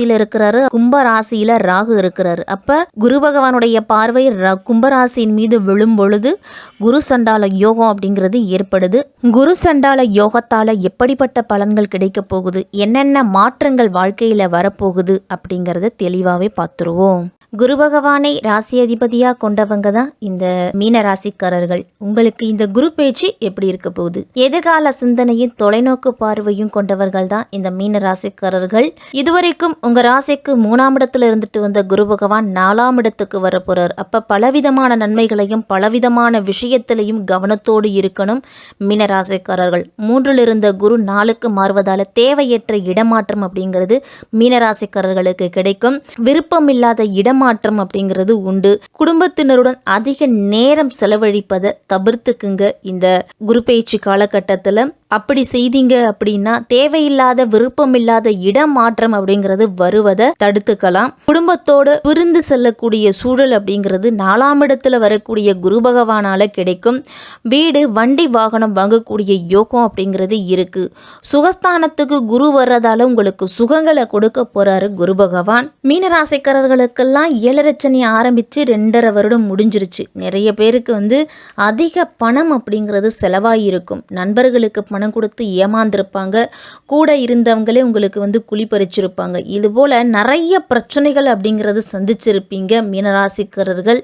ராசியில இருக்கிறாரு. கும்ப ராசியில ராகு இருக்கிறாரு. அப்ப குரு பகவானுடைய பார்வை கும்பராசியின் மீது விழும் பொழுது குரு சண்டால யோகம் அப்படிங்கிறது ஏற்படுது. குரு சண்டால யோகத்தால எப்படிப்பட்ட பலன்கள் கிடைக்க போகுது? என்னென்ன மாற்றங்கள் வாழ்க்கையில வரப்போகுது அப்படிங்கறத தெளிவாவே பார்த்துருவோம். குரு பகவானை ராசி அதிபதியா கொண்டவங்க தான் இந்த மீன ராசிக்காரர்கள். உங்களுக்கு இந்த குரு பேச்சு எப்படி இருக்க போகுது? எதிர்கால சிந்தனையும் தொலைநோக்கு பார்வையும் கொண்டவர்கள் தான் இந்த மீன ராசிக்காரர்கள். இதுவரைக்கும் உங்க ராசிக்கு மூணாம் இடத்துல இருந்துட்டு வந்த குரு பகவான் நாலாம் இடத்துக்கு வரப்போறார். அப்ப பலவிதமான நன்மைகளையும் பலவிதமான விஷயத்திலையும் கவனத்தோடு இருக்கணும் மீன ராசிக்காரர்கள். மூன்றில் இருந்த குரு நாளுக்கு மாறுவதால தேவையற்ற இடமாற்றம் அப்படிங்கிறது மீனராசிக்காரர்களுக்கு கிடைக்கும். விருப்பமில்லாத ஏமாற்றம் அப்படிங்கிறது உண்டு. குடும்பத்தினருடன் அதிக நேரம் செலவழிப்பதை தவிர்த்துக்குங்க இந்த குரு பயிற்சி காலகட்டத்தில். அப்படி செய்தீங்க அப்படின்னா தேவையில்லாத விருப்பமில்லாத இடம் மாற்றம் அப்படிங்கிறது வருவதை தடுத்துக்கலாம். குடும்பத்தோடு பிரிந்து செல்லக்கூடிய சூழல் அப்படிங்கிறது நாலாம் இடத்துல வரக்கூடிய குரு பகவானால கிடைக்கும். வீடு வண்டி வாகனம் வாங்கக்கூடிய யோகம் அப்படிங்கிறது இருக்கு. சுகஸ்தானத்துக்கு குரு வர்றதால உங்களுக்கு சுகங்களை கொடுக்க போறாரு குரு பகவான். மீனராசிக்காரர்களுக்கெல்லாம் ஏழரச்சனை ஆரம்பிச்சு ரெண்டரை வருடம் முடிஞ்சிருச்சு. நிறைய பேருக்கு வந்து அதிக பணம் அப்படிங்கிறது செலவாயிருக்கும். நண்பர்களுக்கு பணம் கொடுத்து ஏமாந்திருப்பாங்க. கூட இருந்தவங்களே உங்களுக்கு வந்து குழி பறிச்சிருப்பாங்க. இதுபோல் நிறைய பிரச்சனைகள் அப்படிங்கிறது சந்திச்சிருப்பீங்க மீனராசிக்காரர்கள்.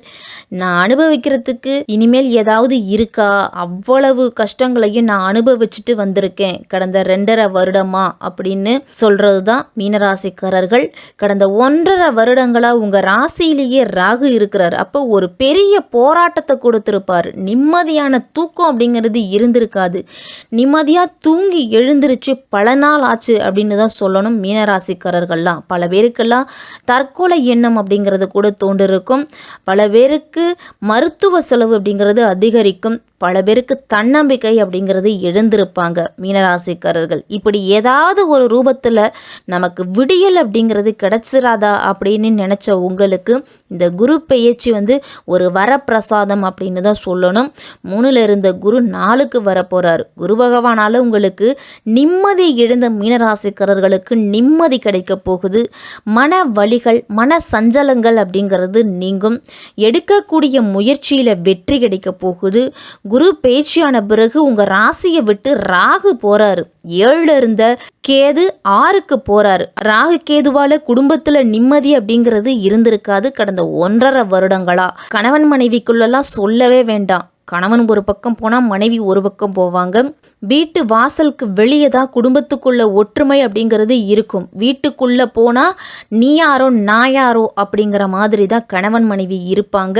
நான் அனுபவிக்கிறதுக்கு இனிமேல் ஏதாவது இருக்கா? அவ்வளவு கஷ்டங்களையும் நான் அனுபவிச்சுட்டு வந்திருக்கேன். கடந்த ரெண்டரை வருடமா அப்படின்னு சொல்கிறது தான் மீனராசிக்காரர்கள். கடந்த ஒன்றரை வருடங்களா உங்க ராசியிலேயே ராகு இருக்கிறார். அப்போ ஒரு பெரிய போராட்டத்தை கொடுத்துருப்பார். நிம்மதியான தூக்கம் அப்படிங்கிறது இருந்திருக்காது. நிம்மதி நிம்மதியாக தூங்கி எழுந்திருச்சு பல நாள் ஆச்சு அப்படின்னு தான் சொல்லணும் மீனராசிக்காரர்கள்லாம். பல பேருக்கெல்லாம் தற்கொலை எண்ணம் அப்படிங்கிறது கூட தோன்றிருக்கும். பல பேருக்கு மருத்துவ செலவு அப்படிங்கிறது அதிகரிக்கும். பல பேருக்கு தன்னம்பிக்கை அப்படிங்கிறது எழுந்திருப்பாங்க மீனராசிக்காரர்கள். இப்படி ஏதாவது ஒரு ரூபத்தில் நமக்கு விடியல் அப்படிங்கிறது கிடச்சிராதா அப்படின்னு நினச்ச உங்களுக்கு இந்த குரு பெயர்ச்சி வந்து ஒரு வரப்பிரசாதம் அப்படின்னு தான் சொல்லணும். மூணுல இருந்த குரு நாளுக்கு வரப்போகிறார் குரு பகவானால் உங்களுக்கு நிம்மதி எழுந்த மீனராசிக்காரர்களுக்கு நிம்மதி கிடைக்க போகுது. மன வழிகள் மன சஞ்சலங்கள் அப்படிங்கிறது நீங்கும். எடுக்கக்கூடிய முயற்சியில் வெற்றி கிடைக்க போகுது. குரு பேச்சியான பிறகு உங்கள் ராசியை விட்டு ராகு போறாரு. ஏழுல இருந்த கேது ஆறுக்கு போறாரு. ராகு கேதுவால குடும்பத்துல நிம்மதி அப்படிங்கிறது இருந்திருக்காது கடந்த ஒன்றரை வருடங்களா. கணவன் மனைவிக்குள்ளெல்லாம் சொல்லவே வேண்டாம். கணவன் ஒரு பக்கம் போனால் மனைவி ஒரு பக்கம் போவாங்க. வீட்டு வாசலுக்கு வெளியே தான் குடும்பத்துக்குள்ள ஒற்றுமை அப்படிங்கிறது இருக்கும். வீட்டுக்குள்ளே போனால் நீ யாரோ நான் யாரோ அப்படிங்கிற மாதிரி தான் கணவன் மனைவி இருப்பாங்க.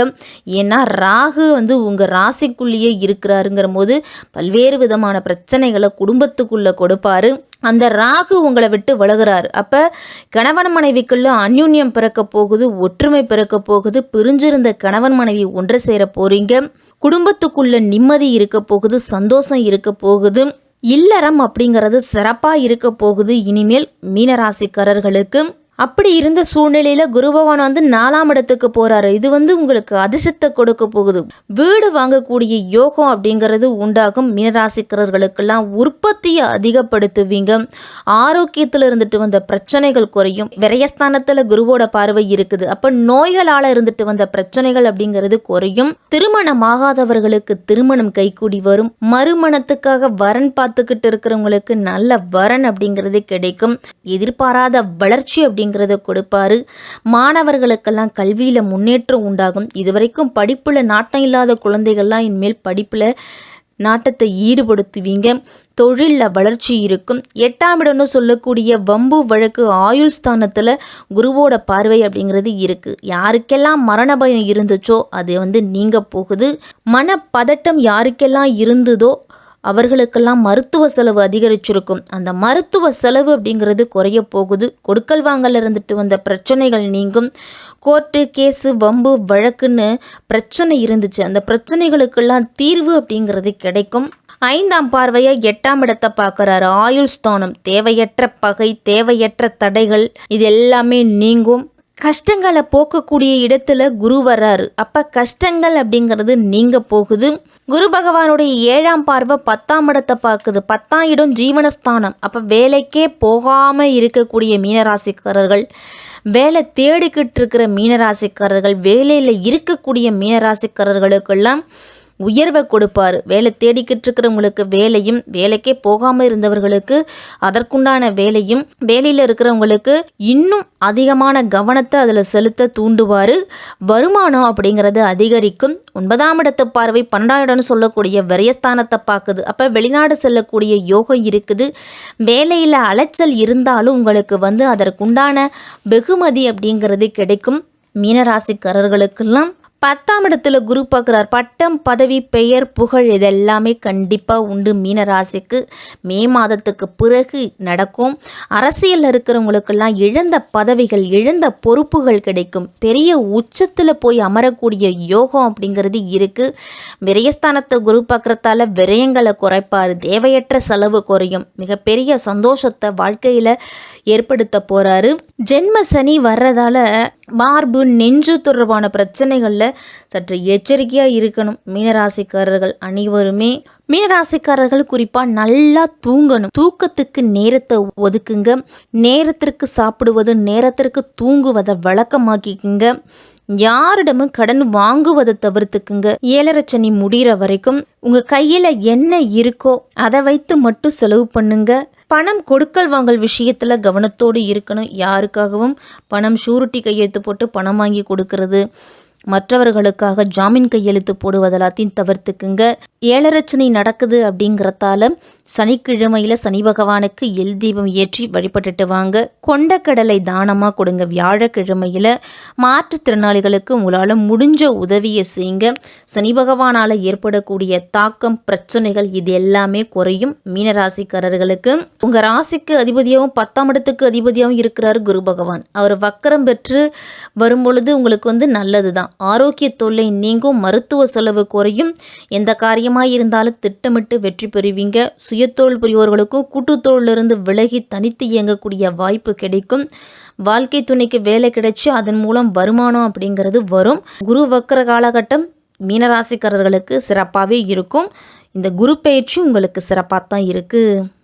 ஏன்னா ராகு வந்து உங்கள் ராசிக்குள்ளேயே இருக்கிறாருங்கிற போது பல்வேறு விதமான பிரச்சனைகளை குடும்பத்துக்குள்ளே கொடுப்பாரு. அந்த ராகு உங்களை விட்டு விலகுறாரு. அப்போ கணவன் மனைவிக்குள்ள அந்யூன்யம் பிறக்க போகுது ஒற்றுமை பிறக்க போகுது. பிரிஞ்சிருந்த கணவன் மனைவி ஒன்று சேர போகிறீங்க குடும்பத்துக்குள்ள நிம்மதி இருக்க போகுது சந்தோஷம் இருக்க போகுது இல்லறம் அப்படிங்கிறது சிறப்பாக இருக்க போகுது. இனிமேல் மீனராசிக்காரர்களுக்கு அப்படி இருந்த சூழ்நிலையில் குருபவன் வந்து நாலாம் இடத்துக்கு போகிறாரு இது வந்து உங்களுக்கு அதிர்ஷ்டத்தை கொடுக்க போகுது. வீடு வாங்கக்கூடிய யோகம் அப்படிங்கிறது உண்டாகும். மீனராசிக்கிறர்களுக்கெல்லாம் உற்பத்தியை அதிகப்படுத்துவீங்க. ஆரோக்கியத்தில் இருந்துட்டு வந்த பிரச்சனைகள் குறையும். விரயஸ்தானத்தில் குருவோட பார்வை இருக்குது. அப்போ நோய்களால் இருந்துட்டு வந்த பிரச்சனைகள் அப்படிங்கிறது குறையும். திருமணமாகாதவர்களுக்கு திருமணம் கைகூடி வரும். மறுமணத்துக்காக வரன் பார்த்துக்கிட்டு இருக்கிறவங்களுக்கு நல்ல வரன் அப்படிங்கிறது கிடைக்கும். எதிர்பாராத வளர்ச்சி அப்படி அப்படிங்கிறத கொடுப்பாரு. மாணவர்களுக்கெல்லாம் கல்வியில் முன்னேற்றம் உண்டாகும். இதுவரைக்கும் படிப்பில் நாட்டம் இல்லாத குழந்தைகள்லாம் இனிமேல் படிப்பில் நாட்டத்தை ஈடுபடுத்துவீங்க. தொழிலில் வளர்ச்சி இருக்கும். எட்டாம் இடம்னு சொல்லக்கூடிய வம்பு வழக்கு ஆயுள் ஸ்தானத்தில் குருவோட பார்வை அப்படிங்கிறது இருக்குது யாருக்கெல்லாம் மரண பயம் இருந்துச்சோ அது வந்து நீங்க போகுது. மனப்பதட்டம் யாருக்கெல்லாம் இருந்ததோ அவர்களுக்கெல்லாம் மருத்துவ செலவு அதிகரிச்சிருக்கும். அந்த மருத்துவ செலவு அப்படிங்கிறது குறைய போகுது. கொடுக்கல் வாங்கல இருந்துட்டு வந்த பிரச்சனைகள் நீங்கும். கோர்ட்டு கேஸு வம்பு வழக்குன்னு பிரச்சனை இருந்துச்சு. அந்த பிரச்சனைகளுக்கெல்லாம் தீர்வு அப்படிங்கிறது கிடைக்கும். ஐந்தாம் பார்வையை எட்டாம் இடத்தை பார்க்குறாரு. ஆயுள் ஸ்தானம் தேவையற்ற பகை தேவையற்ற தடைகள் இது எல்லாமே நீங்கும். கஷ்டங்களை போக்கக்கூடிய இடத்துல குரு வர்றாரு. அப்போ கஷ்டங்கள் அப்படிங்கிறது நீங்க போகுது. குரு பகவானுடைய ஏழாம் பார்வை பத்தாம் இடத்தை பார்க்குது. பத்தாம் இடம் ஜீவனஸ்தானம். அப்போ வேலைக்கே போகாமல் இருக்கக்கூடிய மீனராசிக்காரர்கள் வேலை தேடிக்கிட்டு இருக்கிற மீனராசிக்காரர்கள் வேலையில் இருக்கக்கூடிய மீனராசிக்காரர்களுக்கெல்லாம் உயர்வை கொடுப்பார். வேலை தேடிக்கிட்டு இருக்கிறவங்களுக்கு வேலையும் வேலைக்கே போகாமல் இருந்தவர்களுக்கு அதற்குண்டான வேலையும் வேலையில் இருக்கிறவங்களுக்கு இன்னும் அதிகமான கவனத்தை அதில் செலுத்த தூண்டுவார். வருமானம் அப்படிங்கிறது அதிகரிக்கும். ஒன்பதாம் இடத்து பார்வை பன்னெண்டாயிடம்னு சொல்லக்கூடிய விரயஸ்தானத்தை பார்க்குது. அப்போ வெளிநாடு செல்லக்கூடிய யோகம் இருக்குது. வேலையில் அலைச்சல் இருந்தாலும் உங்களுக்கு வந்து அதற்குண்டான வெகுமதி அப்படிங்கிறது கிடைக்கும். மீனராசிக்காரர்களுக்கெல்லாம் பத்தாம் இடத்துல குரு பார்க்குறார். பட்டம் பதவி பெயர் புகழ் இதெல்லாமே கண்டிப்பாக உண்டு. மீனராசிக்கு மே மாதத்துக்கு பிறகு நடக்கும். அரசியலில் இருக்கிறவங்களுக்கெல்லாம் இழந்த பதவிகள் இழந்த பொறுப்புகள் கிடைக்கும். பெரிய உச்சத்தில் போய் அமரக்கூடிய யோகம் அப்படிங்கிறது இருக்குது விரயஸ்தானத்தை குரு பார்க்குறதால விரயங்களை குறைப்பார். தேவையற்ற செலவு குறையும். மிகப்பெரிய சந்தோஷத்தை வாழ்க்கையில் ஏற்படுத்த போகிறாரு ஜென்ம சனி வர்றதால மார்பு நெஞ்சு தொடர்பான பிரச்சனைகளில் சற்று எச்சரிக்கையாக இருக்கணும். மீனராசிக்காரர்கள் அனைவருமே மீனராசிக்காரர்கள் குறிப்பாக நல்லா தூங்கணும். தூக்கத்துக்கு நேரத்தை ஒதுக்குங்க. நேரத்திற்கு சாப்பிடுவது நேரத்திற்கு தூங்குவதை வழக்கமாக்கிக்குங்க. யாரிடமும் கடன் வாங்குவதை தவிர்த்துக்குங்க. ஏழரை சனி முடிகிற வரைக்கும் உங்கள் கையில் என்ன இருக்கோ அதை வைத்து மட்டும் செலவு பண்ணுங்க. பணம் கொடுக்கல் வாங்கல் விஷயத்தில் கவனத்தோடு இருக்கணும். யாருக்காகவும் பணம் ஷூரிட்டி கையெழுத்து போட்டு பணம் வாங்கி கொடுக்கறது. மற்றவர்களுக்காக ஜாமீன் கையெழுத்து போடுவதெல்லாத்தையும் தவிர்த்துக்குங்க. ஏழரச்சனை நடக்குது அப்படிங்கிறதால சனிக்கிழமையில் சனி பகவானுக்கு எல் தீபம் ஏற்றி வழிபட்டுட்டு வாங்க. கொண்டக்கடலை தானமாக கொடுங்க. வியாழக்கிழமையில் மாற்றுத்திறனாளிகளுக்கு உங்களால் முடிஞ்ச உதவியை செய்யுங்க. சனி பகவானால் ஏற்படக்கூடிய தாக்கம் பிரச்சனைகள் இது எல்லாமே குறையும். மீனராசிக்காரர்களுக்கு உங்கள் ராசிக்கு அதிபதியாகவும் பத்தாம் இடத்துக்கு அதிபதியாகவும் இருக்கிறார் குரு பகவான். அவர் வக்கரம் பெற்று வரும்பொழுது உங்களுக்கு வந்து நல்லது தான் ஆரோக்கிய தொல்லை நீங்கும் மருத்துவ செலவு குறையும். எந்த காரியமாக இருந்தாலும் திட்டமிட்டு வெற்றி பெறுவீங்க. சுயத்தொழில் புரிவோர்களுக்கும் கூட்டுத்தொழிலிருந்து விலகி தனித்து இயங்கக்கூடிய வாய்ப்பு கிடைக்கும். வாழ்க்கை துணைக்கு வேலை கிடைச்சி அதன் மூலம் வருமானம் அப்படிங்கிறது வரும். குரு வக்கர காலகட்டம் மீனராசிக்காரர்களுக்கு சிறப்பாகவே இருக்கும். இந்த குரு பயிற்சி உங்களுக்கு சிறப்பாக தான் இருக்குது